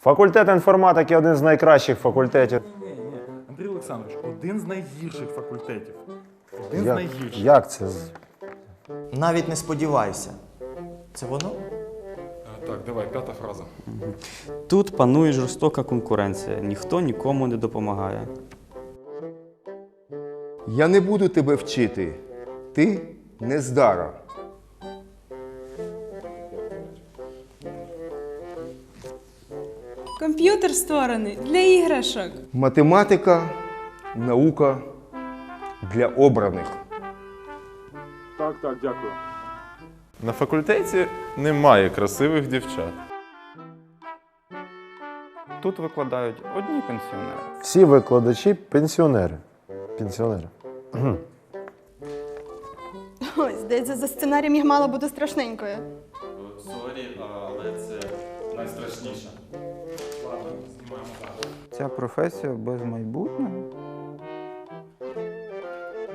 Факультет інформатики один з найкращих факультетів. Андрій Олександрович, один з найгірших факультетів. Один з Як, найгірших. як це? з- Навіть не сподівайся. Це воно? А, Так, давай, п'ята фраза. Тут панує жорстока конкуренція, ніхто нікому не допомагає. Я не буду тебе вчити. Ти нездара. Комп'ютер створений для іграшок. Математика наука для обраних. Так, так, дякую. На факультеті немає красивих дівчат. Тут викладають одні пенсіонери. Всі викладачі пенсіонери. Пенсіонери. Ой, здається, за сценарієм їх мало бути страшненькою. Сорі, але це найстрашніше. Ладно, знімаємо далі. Ця професія без майбутнього.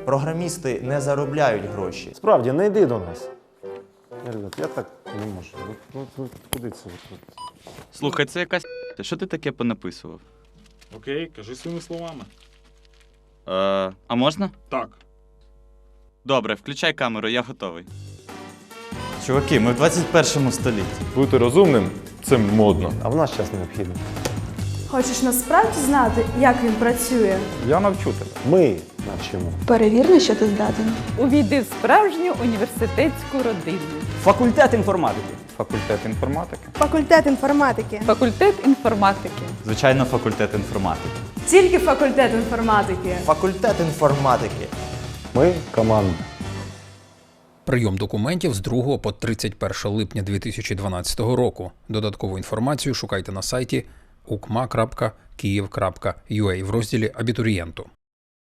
Програмісти не заробляють гроші. Справді, не йди до нас. Ребят, я так не можу. Ну, ну, ну, куди це? ви тут? Слухай, це якась. Що ти таке понаписував? Окей, кажи своїми словами. Е, а можна? Так. Добре, включай камеру, я готовий. Чуваки, ми в 21 столітті. Бути розумним це модно. А в наш час необхідно. Хочеш насправді знати, як він працює? Я навчу тебе. Ми навчимо. Перевір, на що ти здатен. Увійди в справжню університетську родину. Факультет інформатики. Факультет інформатики. Факультет інформатики. Факультет інформатики. Звичайно, факультет інформатики. Тільки факультет інформатики. Факультет інформатики. Ми команда. Прийом документів з 2 по 31 липня 2012 року. Додаткову інформацію шукайте на сайті ukma.kiev.ua в розділі Абітурієнту.